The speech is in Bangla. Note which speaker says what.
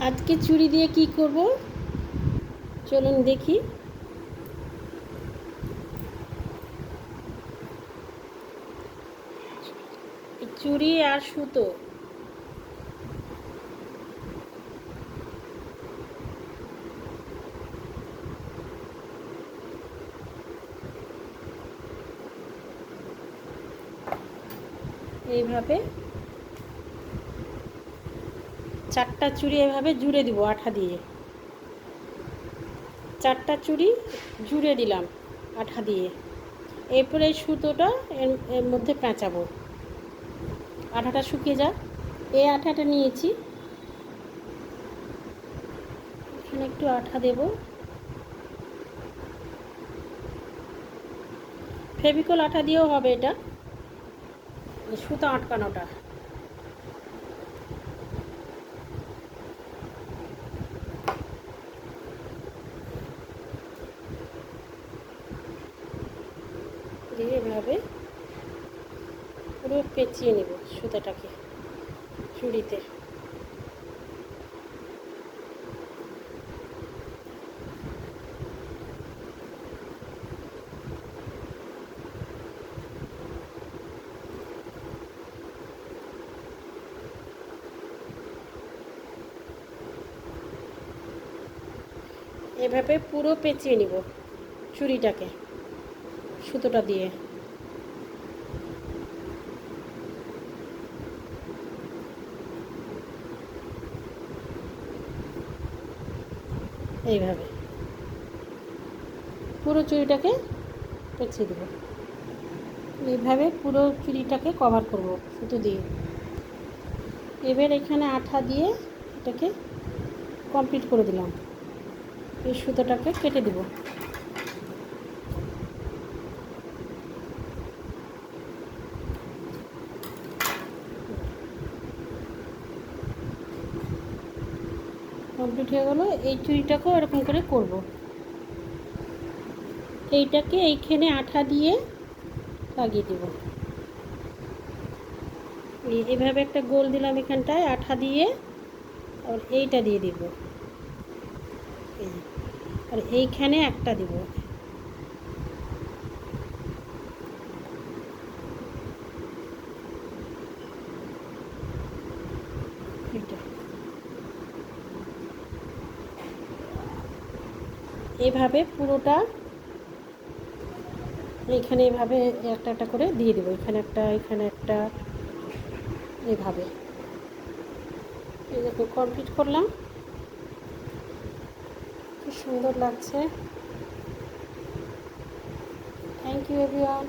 Speaker 1: আজকে চুড়ি দিয়ে কি করব? চলুন দেখি। চুড়ি আর সুতো। এইভাবে চারটা চুড়ি এভাবে জুড়ে দিব আঠা দিয়ে। চারটা চুড়ি জুড়ে দিলাম আঠা দিয়ে। এরপরে সুতোটা এর এর মধ্যে পেঁচাবো। আঠাটা শুকিয়ে যাক। এই আঠাটা নিয়েছি। এখানে একটু আঠা দেব। ফেভিকল আঠা দিয়েও হবে এটা। সুতো আটকানোটা। দিয়ে এভাবে পুরো পেঁচিয়ে নেব সুতাটাকে চুড়িতে। এভাবে পুরো পেঁচিয়ে নিব চুড়িটাকে। সুতোটা দিয়ে। এইভাবে। পুরো চুড়িটাকে পেঁচিয়ে দেবো। এইভাবে পুরো চুড়িটাকে কভার করব সুতো দিয়ে। এবার এখানে আঠা দিয়ে এটাকে কমপ্লিট করে দিলাম। এই সুতোটাকে কেটে দেবো। কমপ্লিট হয়ে গেলো, এই চুড়িটাকেও এরকম করে করব। এইটাকে এইখানে আঠা দিয়ে লাগিয়ে দেব। এইভাবে একটা গোল দিলাম এখানটায়, আঠা দিয়ে আর এইটা দিয়ে দিব। আর এইখানে একটা দিব এইটা এভাবে পুরোটা এখানে এভাবে একটা একটা করে দিয়ে দেবো। এখানে একটা এখানে একটা, এভাবে। এই কমপ্লিট করলাম। কি সুন্দর লাগছে। Thank you everyone